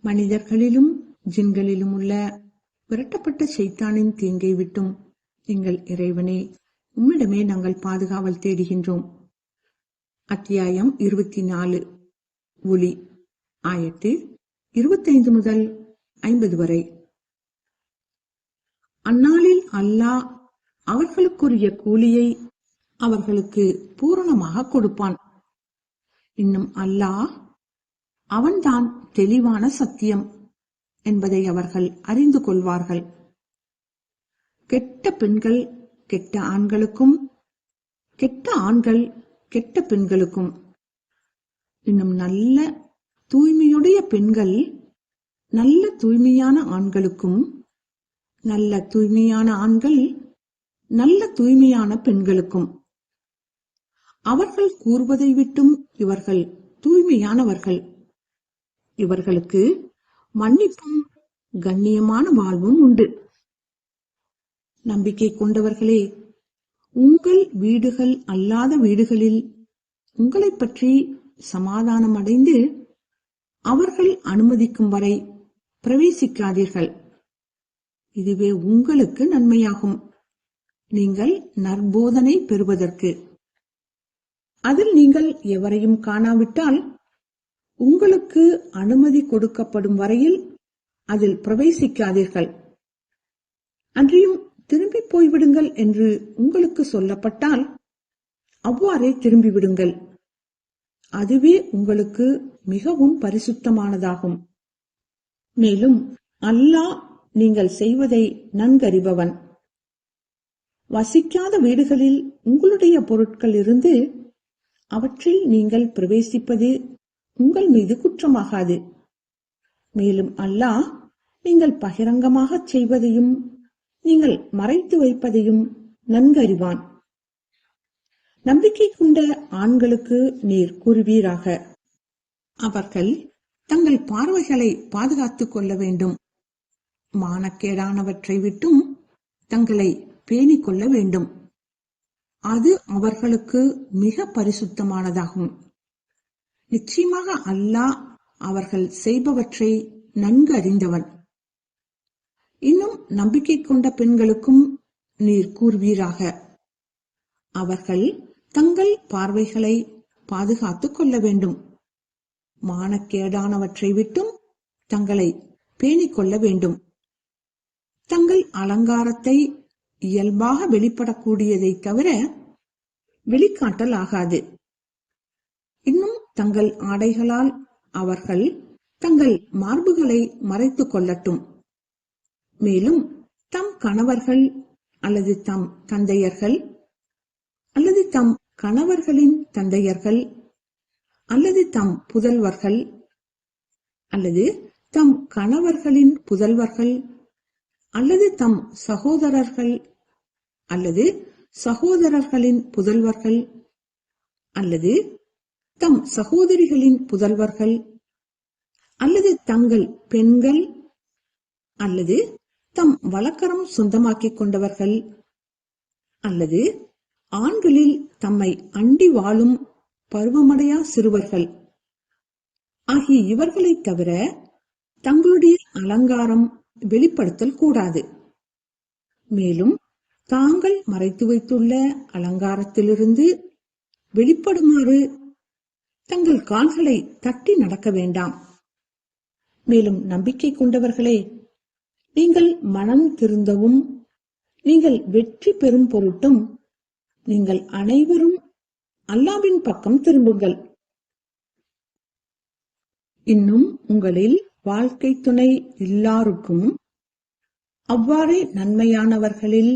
மனிதர்களிலும் ஜின்களிலும் உள்ள விரட்டப்பட்ட சைத்தானின் தீங்கை விட்டும் எங்கள் இறைவனே உம்மிடமே நாங்கள் பாதுகாவல் தேடுகின்றோம். அத்தியாயம் இருபத்தி நாலு ஒளி ஆயத்து இருபத்தைந்து முதல் ஐம்பது வரை. அந்நாளில் அல்லாஹ் அவர்களுக்குரிய கூலியை அவர்களுக்கு பூரணமாக கொடுப்பான். இன்னும் அல்லாஹ் அவன்தான் தெளிவான சத்தியம் என்பதை அவர்கள் அறிந்து கொள்வார்கள். கெட்ட பெண்கள் கெட்ட ஆண்களுக்கும் கெட்ட ஆண்கள் கெட்ட பெண்களுக்கும். இன்னும் நல்ல தூய்மையுடைய பெண்கள் நல்ல தூய்மையான ஆண்களுக்கும் நல்ல தூய்மையான ஆண்கள் நல்ல தூய்மையான பெண்களுக்கும். அவர்கள் கூறுவதை விட்டும் இவர்கள் தூய்மையானவர்கள். இவர்களுக்கு மன்னிப்பும் கண்ணியமான வாழ்வும் உண்டு. நம்பிக்கை கொண்டவர்களே உங்கள் வீடுகள் அல்லாத வீடுகளில் உங்களை பற்றி சமாதானம் அடைந்து அவர்கள் அனுமதிக்கும் வரை பிரவேசிக்காதீர்கள். இதுவே உங்களுக்கு நன்மையாகும். நீங்கள் நற்போதனை பெறுவதற்கு. அதில் நீங்கள் எவரையும் காணாவிட்டால் உங்களுக்கு அனுமதி கொடுக்கப்படும் வரையில் அதில் பிரவேசிக்காதீர்கள். அன்றியும் திரும்பி போய்விடுங்கள் என்று உங்களுக்கு சொல்லப்பட்டால் அவ்வாறே திரும்பிவிடுங்கள். அதுவே உங்களுக்கு மிகவும் பரிசுத்தமானதாகும். மேலும் அல்லாஹ் நீங்கள் செய்வதை நன்கறிபவன். வசிக்காத வீடுகளில் உங்களுடைய பொருட்கள் இருந்து அவற்றில் நீங்கள் பிரவேசிப்பது உங்கள் மீது குற்றமாகாது. மேலும் அல்லாஹ் நீங்கள் பகிரங்கமாக செய்வதையும் நீங்கள் மறைத்து வைப்பதையும் நன்கறிவான். நம்பிக்கை கொண்ட ஆண்களுக்கு நீர் கூறுவீராக அவர்கள் தங்கள் பார்வைகளை பாதுகாத்துக் கொள்ள வேண்டும். மானக்கேடானவற்றை விட்டும் தங்களை பேணிக் கொள்ள வேண்டும். அது அவர்களுக்கு மிக பரிசுத்தமானதாகும். நிச்சயமாக அல்லாஹ் அவர்கள் செய்பவற்றை நன்கு அறிந்தவன். இன்னும் நம்பிக்கை கொண்ட பெண்களுக்கும் நீர் கூறுவீராக. அவர்கள் தங்கள் பார்வைகளை பாதுகாத்துக் கொள்ள வேண்டும். மானக்கேடானவற்றை விட்டும் தங்களை பேணிக் கொள்ள வேண்டும். தங்கள் அலங்காரத்தை இயல்பாக வெளிப்படக்கூடியதை தவிர வெளிக்காட்டல் ஆகாது. இன்னும் தங்கள் ஆடைகளால் அவர்கள் தங்கள் மார்புகளை மறைத்துக் கொள்ளட்டும். மேலும் தம் கணவர்கள் அல்லது தம் தந்தையர்கள் அல்லது தம் கணவர்களின் தந்தையர்கள் அல்லது தம் புதல்வர்கள் அல்லது தம் கணவர்களின் புதல்வர்கள் அல்லது தம் சகோதரர்கள் அல்லது சகோதரர்களின் புதல்வர்கள் அல்லது தம் சகோதரிகளின் புதல்வர்கள் அல்லது தங்கள் பெண்கள் அல்லது தம் வழக்கரம் சொந்தமாக்கிக் கொண்டவர்கள் அல்லது ஆண்களில் தம்மை அண்டி வாழும் பருவமடையா சிறுவர்கள். ஆகிய இவர்களைத் தவிர தங்களுடைய அலங்காரம் வெளிப்படுத்தல் கூடாது. மேலும் தாங்கள் மறைத்து வைத்துள்ள அலங்காரத்திலிருந்து வெளிப்படுமாறு தங்கள் கால்களை தட்டி நடக்க வேண்டாம். மேலும் நம்பிக்கை கொண்டவர்களே நீங்கள் மனம் திருந்தவும் நீங்கள் வெற்றி பெறும் பொருட்டும் நீங்கள் அனைவரும் அல்லாவின் பக்கம் திரும்புங்கள். இன்னும் உங்களில் வாழ்க்கை துணை எல்லாருக்கும் அவ்வாறே நன்மையானவர்களில்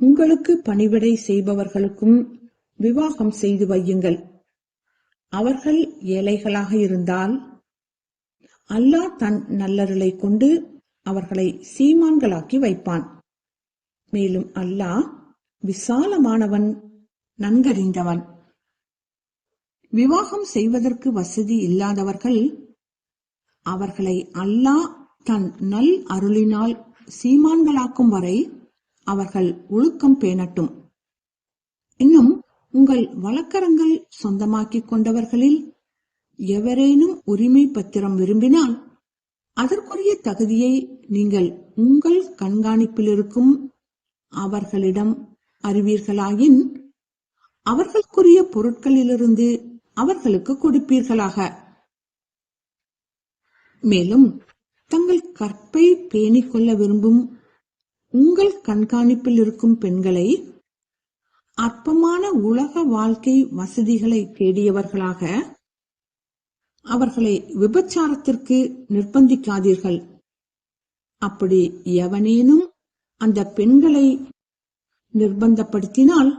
உங்களுக்கு பணிவிடை செய்பவர்களுக்கும் விவாகம் செய்து வையுங்கள். அவர்கள் ஏழைகளாக இருந்தால் அல்லாஹ் தன் நல்லருளை கொண்டு அவர்களை சீமான்களாக்கி வைப்பான். மேலும் அல்லாஹ் விசாலமானவன் நன்கறிந்தவன். விவாகம் செய்வதற்கு வசதி இல்லாதவர்கள் அவர்களை அல்லாஹ் தன் நல் அருளினால் சீமான்களாக்கும் வரை அவர்கள் ஒழுக்கம் பேணட்டும். இன்னும் உங்கள் வழக்கரங்கள் சொந்தமாக்கிக் கொண்டவர்களில் எவரேனும் உரிமை பத்திரம் விரும்பினால் அதற்குரிய தகுதியை நீங்கள் உங்கள் கண்காணிப்பில் இருக்கும் அவர்களிடம் அறிவீர்களாயின் அவர்களுக்குரிய பொருட்களிலிருந்து அவர்களுக்கு கொடுப்பீர்களாக. மேலும் தங்கள் கற்பை பேணிக்கொள்ள விரும்பும் உங்கள் கண்காணிப்பில் இருக்கும் பெண்களை அற்பமான உலக வாழ்க்கை வசதிகளை தேடியவர்களாக அவர்களை விபச்சாரத்திற்கு நிர்பந்திக்காதீர்கள். அப்படி எவனேனும் அந்த பெண்களை நிர்பந்தப்படுத்தினால்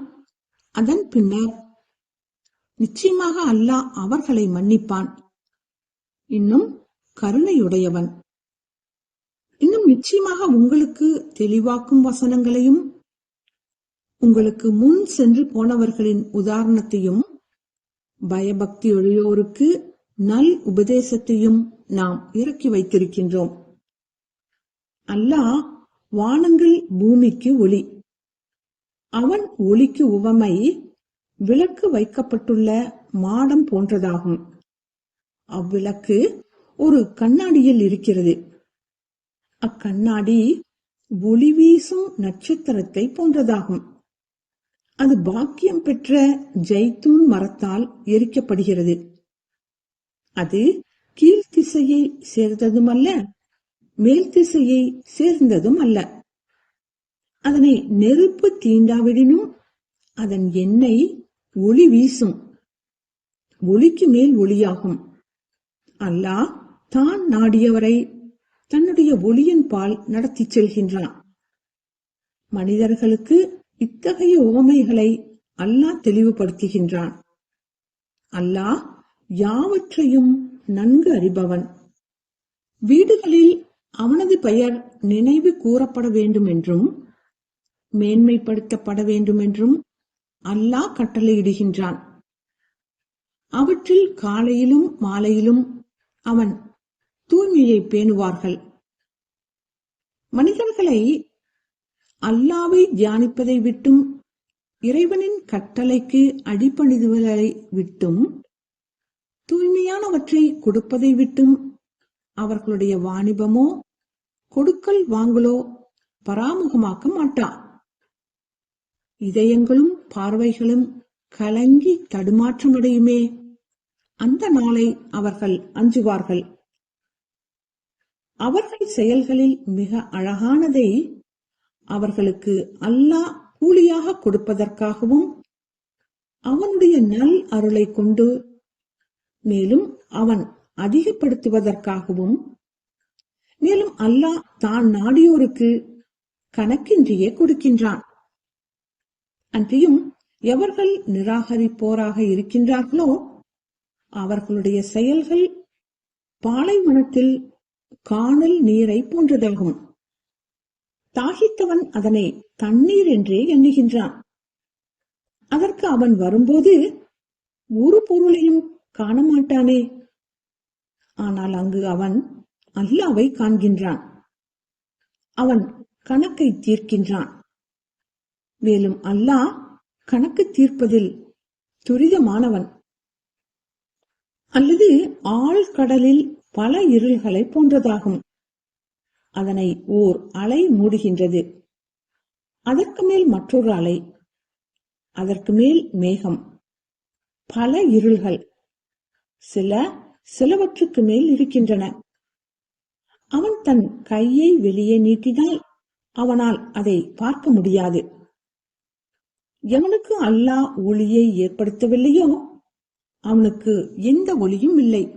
அதன் பின்னர் நிச்சயமாக அல்லாஹ் அவர்களை மன்னிப்பான். இன்னும் கருணையுடையவன். இன்னும் நிச்சயமாக உங்களுக்கு தெளிவாக்கும் வசனங்களையும் உங்களுக்கு முன் சென்று போனவர்களின் உதாரணத்தையும் பயபக்தி உடையோருக்கு நல் உபதேசத்தையும் நாம் இறக்கி வைத்திருக்கின்றோம். அல்லாஹ் வானங்கள் பூமிக்கு ஒளி. அவன் ஒளிக்கு உவமை விளக்கு வைக்கப்பட்டுள்ள மாடம் போன்றதாகும். அவ்விளக்கு ஒரு கண்ணாடியில் இருக்கிறது. அக்கண்ணாடி ஒளி வீசும் நட்சத்திரத்தை போன்றதாகும். அது பாக்கியம் பெற்ற ஜெய்தூன் மரத்தால் எரிக்கப்படுகிறது. அது கீழ்த்திசையை சேர்ந்ததும் அல்ல மேல் திசையை சேர்ந்ததும் அல்ல அதனை நெருப்பு தீண்டாவிடனும் அதன் எண்ணெய் ஒளி வீசும். ஒளிக்கு மேல் ஒளியாகும். அல்லாஹ் தான் நாடியவரை தன்னுடைய ஒளியின் பால் நடத்திச் செல்கின்றான். மனிதர்களுக்கு இத்தகைய உவமைகளை அல்லாஹ் தெளிவுபடுத்துகின்றான். அல்லாஹ் யாவற்றையும் நன்கு அறிபவன். வீடுகளில் அவனது பெயர் நினைவு கூறப்பட வேண்டும் என்றும் மேன்மைப்படுத்தப்பட வேண்டும் என்றும் அல்லாஹ் கட்டளையிடுகின்றான். அவற்றில் காலையிலும் மாலையிலும் அவன் தூய்மையை பேணுவார்கள். மனிதர்களை அல்லாவை தியானிப்பதை விட்டும் இறைவனின் கட்டளைக்கு அடிப்பணிதுவதை விட்டும் தூய்மையானவற்றை கொடுப்பதை விட்டும் அவர்களுடைய வாணிபமோ கொடுக்கல் வாங்கலோ பராமுகமாக்க மாட்டான் இதயங்களும் பார்வைகளும் கலங்கி தடுமாற்றமடையுமே. அந்த நாளை அவர்கள் அஞ்சுவார்கள். அவர்கள் செயல்களில் மிக அழகானதை அவர்களுக்கு அல்லாஹ் கூலியாக கொடுப்பதற்காகவும் அவனுடைய நல் அருளை கொண்டு மேலும் அவன் அதிகப்படுத்துவதற்காகவும் மேலும் அல்லாஹ் தான் நாடியோருக்கு கணக்கின்றியே கொடுக்கின்றான். அன்றியும் எவர்கள் நிராகரிப்போராக இருக்கின்றார்களோ அவர்களுடைய செயல்கள் பாலைவனத்தில் காணல் நீரை போன்றதாகும். தாகித்தவன் அதனை தண்ணீர் என்றே எண்ணுகின்றான். அதற்கு அவன் வரும்போது ஒரு பொருளையும் காண மாட்டானே ஆனால் அங்கு அவன் அல்லாவை காண்கின்றான். அவன் கணக்கை தீர்க்கின்றான். மேலும் அல்லாஹ் கணக்கு தீர்ப்பதில் துரிதமானவன். அல்லது ஆழ்கடலில் பல இருள்களை போன்றதாகும். அதனை ஓர் அலை மூடுகின்றது. அதற்கு மேல் மற்றொரு அலை. அதற்கு மேல் மேகம். பல இருள்கள். சில சிலவற்றுக்கு மேல் இருக்கின்றன. அவன் தன் கையை வெளியே நீட்டினால் அவனால் அதை பார்க்க முடியாது. எவனுக்கு அல்லாஹ் ஒளியை ஏற்படுத்தவில்லையோ அவனுக்கு எந்த ஒளியும் இல்லை.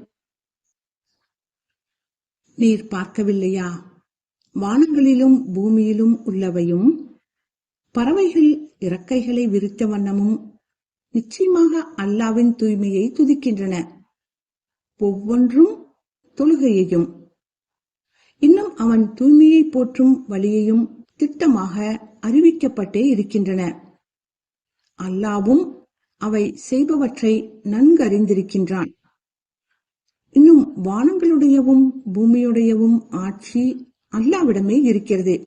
நீர் பார்க்கவில்லையா? வானங்களிலும் பூமியிலும் உள்ளவையும் பறவைகள் இறக்கைகளை விரித்த வண்ணமும் நிச்சயமாக அல்லாவின் தூய்மையை துதிக்கின்றன. ஒவ்வொன்றும் தொழுகையையும் இன்னும் அவன் தூய்மையை போற்றும் வழியையும் திட்டமாக அறிவிக்கப்பட்டே இருக்கின்றன. அல்லாவும் அவை செய்பவற்றை நன்கறிந்திருக்கின்றான். இன்னும் வானங்களுடையவும் பூமியுடையவும் ஆட்சி அல்லாவிடமே இருக்கிறது.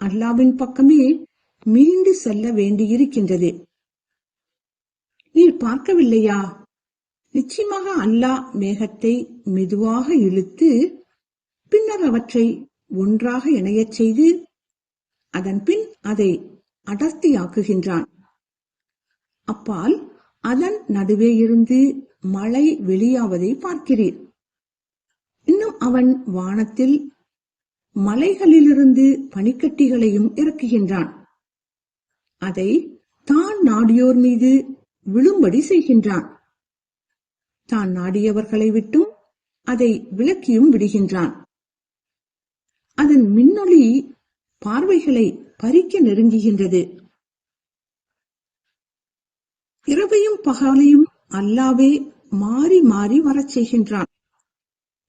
அல்லாவின் பக்கமே மீண்டு செல்ல வேண்டியிருக்கின்றது. நீர் பார்க்கவில்லையா? நிச்சயமாக அல்லாஹ் மேகத்தை மெதுவாக இழுத்து பின்னர் அவற்றை ஒன்றாக இணையச் செய்து அதன் பின் அதை அடர்த்தியாக்குகின்றான். அப்பால் அதன் நடுவே இருந்து மழை வெளியாவதை பார்க்கிறீர். இன்னும் அவன் வானத்தில் மலைகளிலிருந்து பனிக்கட்டிகளையும் இறக்குகின்றான். அதை தான் நாடியோர் மீது விழும்படி செய்கின்றான். தான் நாடியவர்களை விட்டும் அதை விளக்கியும் விடுகின்றான். அதன் மின்னொளி பார்வைகளை பறிக்க நெருங்குகின்றது. இரவையும் பகலையும் அல்லாவே மாறி மாறி வரச் செய்கின்றான்.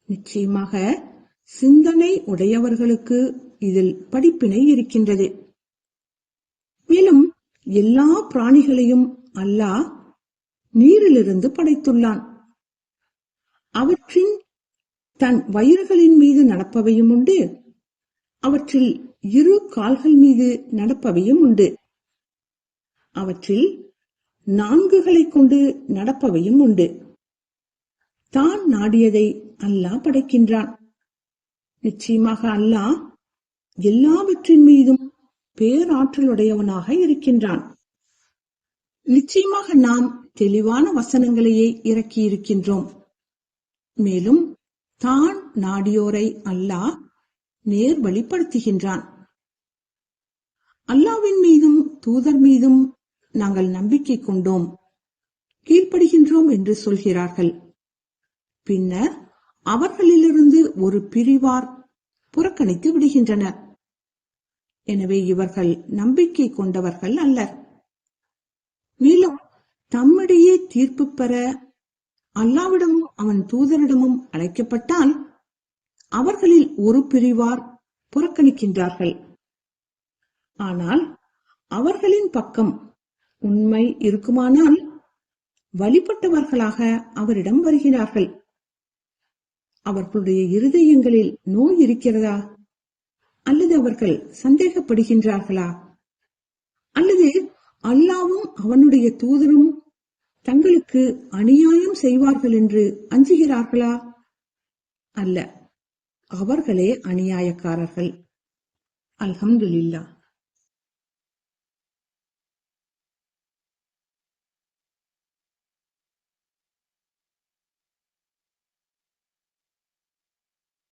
நிச்சயமாக சிந்தனை உடையவர்களுக்கு இதில் படிப்பினை இருக்கின்றது. மேலும் எல்லா பிராணிகளையும் அல்லாஹ் நீரிலிருந்து படைத்துள்ளான். அவற்றின் தன் வயிறுகளின் மீது நடப்பவையும் உண்டு. அவற்றில் இரு கால்கள் மீது நடப்பவையும் உண்டு. அவற்றில் நான்குகளை கொண்டு நடப்பவையும் உண்டு. தான் நாடியதை அல்லாஹ் படைக்கின்றான். நிச்சயமாக அல்லாஹ் எல்லாவற்றின் மீதும் பேராற்றலுடையவனாக இருக்கின்றான். நிச்சயமாக நாம் தெளிவான வசனங்களையே இறக்கி இருக்கின்றோம் மேலும் தான் நாடியோரை அல்லாஹ் நேர் வழிப்படுத்துகின்றான். அல்லாவின் மீதும் தூதர் மீதும் நாங்கள் நம்பிக்கை கொண்டோம். கீழ்ப்படுகின்றோம் என்று சொல்கிறார்கள். பின்னர் அவர்களிலிருந்து ஒரு பிரிவார் புறக்கணித்து விடுகின்றனர். எனவே இவர்கள் நம்பிக்கை கொண்டவர்கள் அல்லர். மேலும் தம்மிடையே தீர்ப்பு பெற அல்லாவிடமும் அவன் தூதரிடமும் அழைக்கப்பட்டால் அவர்களில் ஒரு பிரிவார் புறக்கணிக்கின்றார்கள். ஆனால் அவர்களின் பக்கம் உண்மை இருக்குமானால் வழிபட்டவர்களாக அவரிடம் வருகிறார்கள். அவர்களுடைய இருதயங்களில் நோய் இருக்கிறதா? அல்லது அவர்கள் சந்தேகப்படுகின்றார்களா? அல்லது அல்லாவும் அவனுடைய தூதரும் தங்களுக்கு அநியாயம் செய்வார்கள் என்று அஞ்சுகிறார்களா? அல்ல அவர்களே அநியாயக்காரர்கள். அல்ஹம்துல்லா